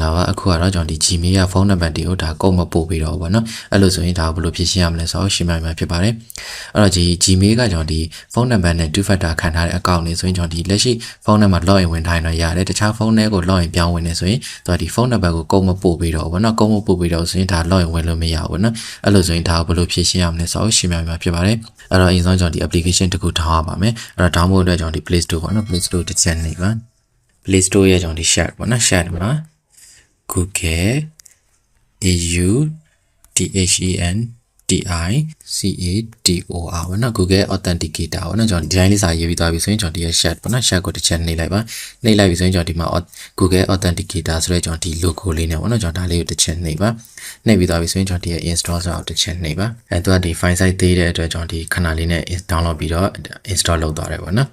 ္ဂလာပါအခုကတော့ကျွန်တော်ဒီ Gmail ကဖုန်းနံပါတ်တွေကိုဒါကုတ်မပို့ပြီးတော့ဗောနော်အဲ့လိုဆိုရင်ဒါဘယ်လိုဖြည့်ရှင်းရမလဲဆိုတော့ရှင်းပြမှာဖြစ်ပါတယ်အဲ့တော့ဒီ Gmail ကကျွန်တော်ဒီဖုန်းနံပါတ်နဲ့ two factor ခံထားတဲ့ account တွေဆိုရင်ကျွန်တော်ဒီလက်ရှိဖုန်းနံပါတ် login ဝင်ထားရင်တော့ရတယ်တခြားဖုန်းတွေကို login ပြောင်းဝင်နေဆိုရင်သူကဒီဖုန်းနံပါတ်ကိုကုတ်မပို့ပြီးတော့ဗောနော်ကုတ်မပို့ပြီးတော့ဆိုရင်ဒါ login ဝင်လို့မရဘူးနော်အဲ့လိုဆိုရင်ဒါဘယ်လိုဖြည့်ရှင်းရမလဲဆိုတော့ရှင်းပြမှာဖြစ်ပါတယ်အဲ့တော့အရင်ဆုံးကျွန်တော်ဒီ application တစ်ခုထောင်းရပါမယ်အဲ့တော့ download အတွက်ကျွန်တော်ဒီ Play Store ပေါ့နော် Play Store တစ်ချက်နေပါ Play Store ရဲ့ကျွန်တော်ဒီ share ပေါ့နော် share မှာ Google A U T H E N D I C A T O R ပေါ့နော် Google Authenticator ပေါ့နော်ကျွန်တော်ဒီတိုင်းလေးစာရေးပြီးသွားပြီဆိုရင်ကျွန်တော်ဒီရဲ့ share ပေါ့နော် share ကိုတစ်ချက်နှိပ်လိုက်ပါနှိပ်လိုက်ပြီဆိုရင်ကျွန်တော်ဒီမှာ Google Authenticator ဆိုတဲ့ကျွန်တော်ဒီ logo လေးနဲ့ပေါ့နော်ကျွန်တော်ဒါလေးကိုတစ်ချက်နှိပ်ပါနှိပ်ပြီးသွားပြီဆိုရင်ကျွန်တော်ဒီရဲ့ install ဆိုတာကိုတစ်ချက်နှိပ်ပါအဲသူကဒီ file size သေးတဲ့အတွက်ကျွန်တော်ဒီခဏလေးနဲ့ download ပြီးတော့ install လုပ်သွားတယ်ပေါ့နော်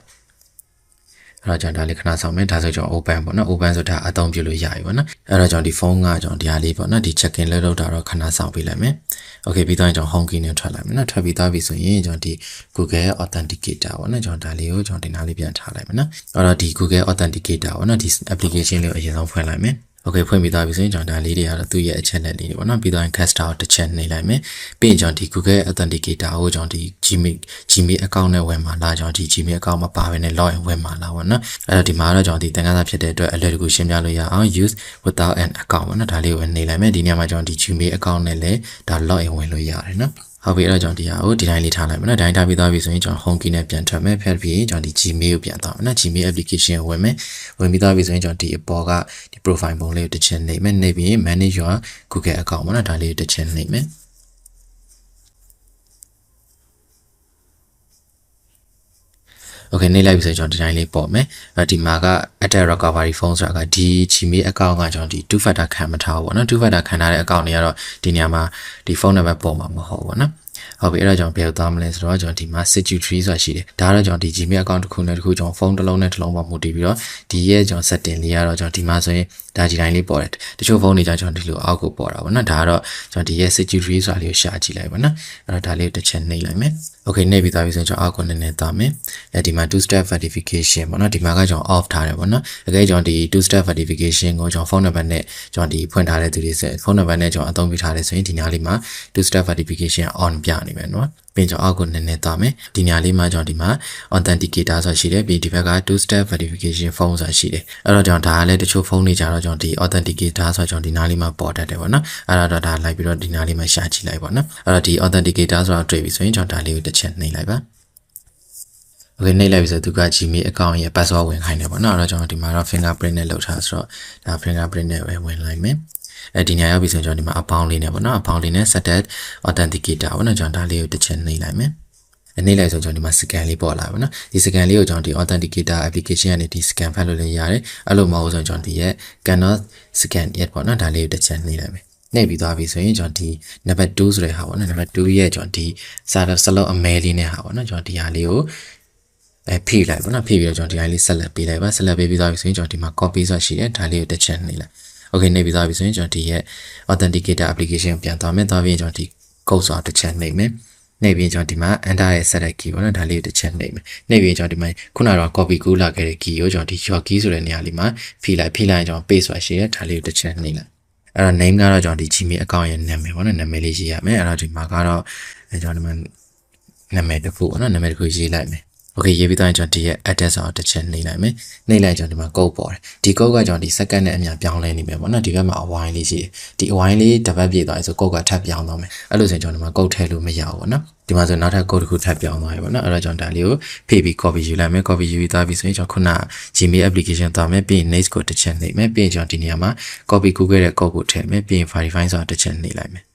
အဲ့တော့ကျွန်တော်ဒါလေးခဏဆောင်မယ်ဒါဆိုကျွန်တော် open ပေါ့နော် open ဆိုတာအသုံးပြုလို့ရပြီပေါ့နော်အဲ့တော့ကျွန်တော်ဒီဖုန်းကကျွန်တော်ဒီဟာလေးပေါ့နော်ဒီ check in လုပ်တော့တော့ခဏဆောင်ပေးလိုက်မယ် okay ပြီးတော့ကျွန်တော် home key နဲ့ထွက်လိုက်မယ်နော်ထွက်ပြီးသားပြီဆိုရင်ကျွန်တော်ဒီ Google Authenticator ပေါ့နော်ကျွန်တော်ဒါလေးကိုကျွန်တော်ဒီနားလေးပြန်ထားလိုက်မယ်နော်အဲ့တော့ဒီ Google Authenticator ပေါ့နော်ဒီ application လေးကိုအရင်ဆုံးဖွင့်လိုက်မယ် okay ဖွင့်ပြီးသားပြီဆိုရင်ကျွန်တော်ဒါလေးတွေကတော့သူ့ရဲ့ channel လေးတွေပေါ့နော်ပြီးတော့ caster ကိုတစ်ချက်နှိပ်လိုက်မယ်ပြီးရင်ကျွန်တော်ဒီ Google Authenticator ကိုကျွန်တော်ဒီ Gmail Gmail account နဲ့ဝင်မှာလားကျွန်တော်ဒီ Gmail account မပါဘဲနဲ့ login ဝင်မှာလားပေါ့နော်အဲ့တော့ဒီမှာတော့ကျွန်တော်ဒီတန်ခါးသားဖြစ်တဲ့အတွက်အလွယ်တကူရှင်းပြလို့ရအောင် use without an account ပေါ့နော်ဒါလေးကိုနှိပ်လိုက်မယ်ဒီနေရာမှာကျွန်တော်ဒီ Gmail account နဲ့လည်းဒါ login ဝင်လို့ရတယ်နော် ဟုတ်ပြီအဲ့တော့ကျွန်တော်ဒီဟာကိုဒီတိုင်းလေးထားလိုက်မယ်နော်ဒိုင်းထားပြီးသွားပြီဆိုရင်ကျွန်တော် home key နဲ့ပြန်ထွက်မယ်ဖျက်ပြီးကျွန်တော်ဒီ Gmail ကိုပြန်သွားမယ်နော် Gmail application ကိုဝင်မယ်ဝင်ပြီးသွားပြီဆိုရင်ကျွန်တော်ဒီအပေါ်ကဒီ profile ပုံလေးကိုတစ်ချက်နှိပ်မယ်နှိပ်ပြီး manage your Google account ပေါ့နော်ဒါလေးကိုတစ်ချက်နှိပ်မယ် Okay နေလိုက်ပြီဆိုကျွန်တော်ဒီတိုင်းလေးပေါ့မယ်။အဲဒီမှာက attack recovery phone ဆိုတာကဒီ Gmail account ကကျွန်တော်ဒီ two factor ခံမထားဘူးပေါ့နော် two factor ခံထားတဲ့ account တွေကတော့ဒီနေရာမှာဒီ phone number ပေါ်မှာမဟုတ်ဘူးပေါ့နော်။ဟုတ်ပြီအဲ့တော့ကျွန်တော်ဘယ်သွားမလဲဆိုတော့ကျွန်တော်ဒီမှာ security ဆိုတာရှိတယ်ဒါကတော့ကျွန်တော်ဒီ Gmail account တစ်ခုနဲ့တစ်ခုကျွန်တော်ဖုန်းတစ်လုံးနဲ့တစ်လုံးပေါ်မူတည်ပြီးတော့ဒီရဲ့ကျွန်တော် setting လေးကတော့ကျွန်တော်ဒီမှာဆိုရင်ဒါဒီတိုင်းလေးပေါ်တယ်တချို့ဖုန်းတွေကျကျွန်တော်ဒီလိုအောက်ကိုပေါ်တာပေါ့နော်ဒါကတော့ကျွန်တော်ဒီရဲ့ security ဆိုတာလေးကိုရှာကြည့်လိုက်ပါနော်အဲ့တော့ဒါလေးတစ်ချက်နှိပ်လိုက်မယ် okay နှိပ်ပြီးသွားပြီဆိုရင်ကျွန်တော်အောက်ကိုနည်းနည်းသွားမယ်အဲဒီမှာ two step verification ပေါ့နော်ဒီမှာကကျွန်တော် off ထားတယ်ပေါ့နော်အကဲကျွန်တော်ဒီ two step verification ကိုကျွန်တော်ဖုန်းနံပါတ်နဲ့ကျွန်တော်ဒီဖွင့်ထားတဲ့သူတွေဆက်ဖုန်းနံပါတ်နဲ့ကျွန်တော်အသုံးပြုထားတယ်ဆိုရင်ဒီညလေးမှာ two step verification on ပြနေမယ်နော်ပြင်ကျွန်တော်အောက်ကိုနည်းနည်းသွားမယ်ဒီညလေးမှာကျွန်တော်ဒီမှာ authenticator ဆိုတာရှိတယ်ပြီးဒီဘက်က two step verification phone ဆိုတာရှိတယ်အဲ့တော့ကျွန်တော်ဒါကလည်းတချို့ဖုန်းတွေကြတော့ကျွန်တော်ဒီ authenticator ဆိုတာကျွန်တော်ဒီနားလေးမှာပေါ်တတ်တယ်ပေါ့နော်အဲ့တော့ဒါလိုက်ပြီးတော့ဒီနားလေးမှာရှာကြည့်လိုက်ပေါ့နော်အဲ့တော့ဒီ authenticator ဆိုတာတွေ့ပြီဆိုရင်ကျွန်တော်ဒါလေးကိုတစ်ချက်နှိပ်လိုက်ပါ okay နှိပ်လိုက်ပြီဆိုသူက Gmail account ရဲ့ password ဝင်ခိုင်းတယ်ပေါ့နော်အဲ့တော့ကျွန်တော်ဒီမှာတော့ fingerprint နဲ့လုပ်ထားဆိုတော့ဒါ fingerprint နဲ့ပဲဝင်လိုက်မယ်အဲဒီညရောက်ပြီဆိုရင်ကျွန်တော်ဒီမှာအပေါင်းလေးနဲ့ပေါ့နော်အပေါင်းလေးနဲ့ set authenticator ပေါ့နော်ကျွန်တော်ဒါလေးကိုတစ်ချက်နှိပ်လိုက်မယ်အနေလိုက်ဆိုကျွန်တော်ဒီမှာ scan လေးပေါ်လာပါနော်ဒီ scan လေးကိုကျွန်တော်ဒီ authenticator application ကနေဒီ scan ဖတ်လို့လည်းရတယ်အဲ့လိုမဟုတ်ဆိုကျွန်တော်ဒီရဲ့ cannot scan yet ပေါ့နော်ဒါလေးကိုတစ်ချက်နှိပ်လိုက်မယ် နှိပ်ပြီးသွားပြီဆိုရင်ကျွန်တော်ဒီနံပါတ်2ဆိုတဲ့ဟာပေါ့နော်နံပါတ်2ရဲ့ကျွန်တော်ဒီစာစလုံးအမဲလေးနဲ့ဟာပေါ့နော်ကျွန်တော်ဒီဟာလေးကိုအဲဖိလိုက်ပေါ့နော်ဖိပြီးတော့ကျွန်တော်ဒီဟာလေးဆက်လက်ပေးလိုက်ပါဆက်လက်ပေးပြီးသွားပြီဆိုရင်ကျွန်တော်ဒီမှာ copy ဆိုရှိတယ်ဒါလေးကိုတစ်ချက်နှိပ်လိုက် okay နှိပ်ပြီးသွားပြီဆိုရင်ကျွန်တော်ဒီရဲ့ authenticator application ကိုပြန်သွားမယ်သွားပြီးကျွန်တော်ဒီ code ဆိုတာတစ်ချက်နှိပ်မယ်နှိပ်ပြီးကျွန်တော်ဒီမှာ enter ရဲ့ set key ပေါ့နော်ဒါလေးကိုတစ်ချက်နှိပ်မယ်နှိပ်ပြီးကျွန်တော်ဒီမှာခုနကတော့ copy ကူးလာခဲ့တဲ့ key ကိုကျွန်တော်ဒီ short key ဆိုတဲ့နေရာလေးမှာဖိလိုက်ဖိလိုက်ကျွန်တော် paste ဆိုတာရှိတယ်ဒါလေးကိုတစ်ချက်နှိပ်လိုက် အဲ့တော့ name ကတော့ကျွန်တော်ဒီ Gmail account ရဲ့နာမည်ပေါ့နော်နာမည်လေးရေးရမယ်အဲ့တော့ဒီမှာကတော့အဲကျွန်တော်ဒီမှာနာမည်တစ်ခုပေါ့နော်နာမည်တစ်ခုရေးလိုက်မယ် okay ရေးပြီးတော့ကျွန်တော်ဒီရဲ့ address ကိုတစ်ချက်နှိပ်လိုက်မယ်နှိပ်လိုက်ကျွန်တော်ဒီမှာ code ပေါ်တယ်ဒီ code ကကျွန်တော်ဒီ second နဲ့အများပြောင်းလဲနေမယ်ပေါ့နော်ဒီဘက်မှာအဝိုင်းလေးရှိတယ်ဒီအဝိုင်းလေးတစ်ပတ်ပြည့်သွားပြီဆို code ကထပ်ပြောင်းသွားမယ်အဲ့လိုဆိုရင်ကျွန်တော်ဒီမှာ code ထည့်လို့မရဘူးပေါ့နော်ဒီမှာဆိုနောက်ထပ် code တစ်ခုထပ်ပြောင်းသွားပြီပေါ့နော်အဲ့တော့ကျွန်တော်ဒါလေးကိုဖိပြီး copy ယူလိုက်မယ် copy ယူပြီးသားပြီဆိုရင်ကျွန်တော်ခုန Gmail application သွားမယ်ပြီးရင် next ကိုတစ်ချက်နှိပ်မယ်ပြီးရင်ကျွန်တော်ဒီနေရာမှာ copy ကူးခဲ့တဲ့ code ကိုထည့်မယ်ပြီးရင် verify ဆိုတာတစ်ချက်နှိပ်လိုက်မယ်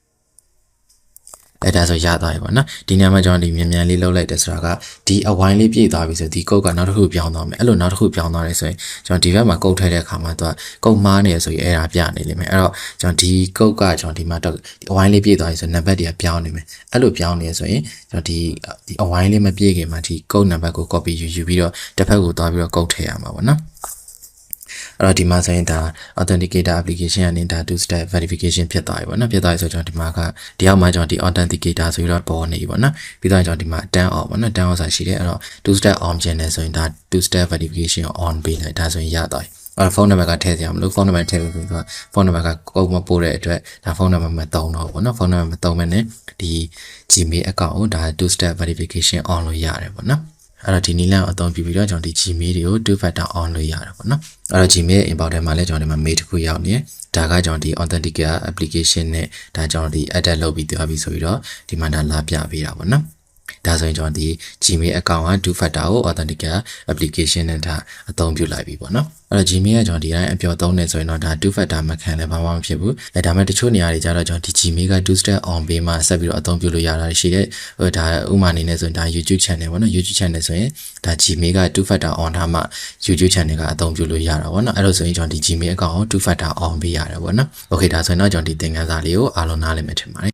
အဲ့ဒါဆိုရသွားပြီပေါ့နော်ဒီညမှာကျွန်တော်ဒီမြန်မြန်လေးလှုပ်လိုက်တယ်ဆိုတာကဒီအဝိုင်းလေးပြည့်သွားပြီဆိုဒီကုတ်ကနောက်တစ်ခုပြောင်းသွားမယ်အဲ့လိုနောက်တစ်ခုပြောင်းသွားတယ်ဆိုရင်ကျွန်တော်ဒီဘက်မှာကုတ်ထည့်တဲ့အခါမှာသူကကုတ်မားနေရဆိုရင်အဲ့ဒါပြနေလိမ့်မယ်အဲ့တော့ကျွန်တော်ဒီကုတ်ကကျွန်တော်ဒီမှာတော့အဝိုင်းလေးပြည့်သွားပြီဆိုနံပါတ်တွေကပြောင်းနေမယ်အဲ့လိုပြောင်းနေရဆိုရင်ကျွန်တော်ဒီဒီအဝိုင်းလေးမပြည့်ခင်မှာဒီကုတ်နံပါတ်ကို copy ယူယူပြီးတော့တစ်ဖက်ကိုသွားပြီးတော့ကုတ်ထည့်ရမှာပေါ့နော် အဲ့တော့ဒီမှာဆိုရင်ဒါ authenticator application ကနေဒါ two step verification ဖြစ်သွားပြီပေါ့နော်ဖြစ်သွားပြီဆိုကျွန်တော်ဒီမှာကဒီအောက်မှာကျွန်တော်ဒီ authenticator ဆိုပြီးတော့ပေါ်နေပြီပေါ့နော်ပြီးတော့ကျွန်တော်ဒီမှာ turn off ပေါ့နော် turn off ဆိုတာရှိတယ်အဲ့တော့ two step on ကျင်တယ်ဆိုရင်ဒါ two step verification on ပေးလိုက်ဒါဆိုရင်ရသွားပြီ အဲ့ဖုန်းနံပါတ်ကထည့်ကြအောင်မလို့ဖုန်းနံပါတ်ထည့်လို့ဆိုတော့ဖုန်းနံပါတ်ကကုန်မပို့တဲ့အတွက်ဒါဖုန်းနံပါတ်မသုံးတော့ဘူးเนาะဖုန်းနံပါတ်မသုံးမနဲ့ဒီ Gmail account ကိုဒါ two step verification on လို့ရတယ်ပေါ့နော် အဲ့တော့ဒီနည်းလမ်းကိုအသုံးပြုပြီးတော့ကျွန်တော်ဒီ Gmail တွေကို two factor on လို့ရတယ်ပေါ့နော်အဲ့တော့ Gmail ရဲ့ inbox ထဲမှာလည်းကျွန်တော်ဒီမှာ mail တစ်ခုရောက်နေတယ်ဒါကကျွန်တော်ဒီ authenticator application နဲ့ဒါကျွန်တော်ဒီ edit လုပ်ပြီးသွားပြီဆိုပြီးတော့ဒီမှာဒါလာပြပေးတာပေါ့နော် ဒါဆိုရင်ကျွန်တော်ဒီ Gmail account က two factor ကို authenticator application နဲ့ဒါအသုံးပြုလိုက်ပြီပေါ့နော်အဲ့တော့ Gmail ကကျွန်တော်ဒီတိုင်းအပြောသုံးနေဆိုရင်တော့ဒါ two factor မခံလည်းဘာမှမဖြစ်ဘူးအဲဒါမဲ့တချို့နေရာတွေကျတော့ကျွန်တော်ဒီ Gmail က two step on ပေးမှဆက်ပြီးတော့အသုံးပြုလို့ရတာရှိတယ်ဟိုဒါဥမာအနေနဲ့ဆိုရင်ဒါ YouTube channel ပေါ့နော် YouTube channel ဆိုရင်ဒါ Gmail က two factor on ထားမှ YouTube channel ကအသုံးပြုလို့ရတာပေါ့နော်အဲ့လိုဆိုရင်ကျွန်တော်ဒီ Gmail account ကို two factor on ပေးရတယ်ပေါ့နော် Okay ဒါဆိုရင်တော့ကျွန်တော်ဒီသင်ခန်းစာလေးကိုအားလုံးနားလည်မယ်ထင်ပါတယ်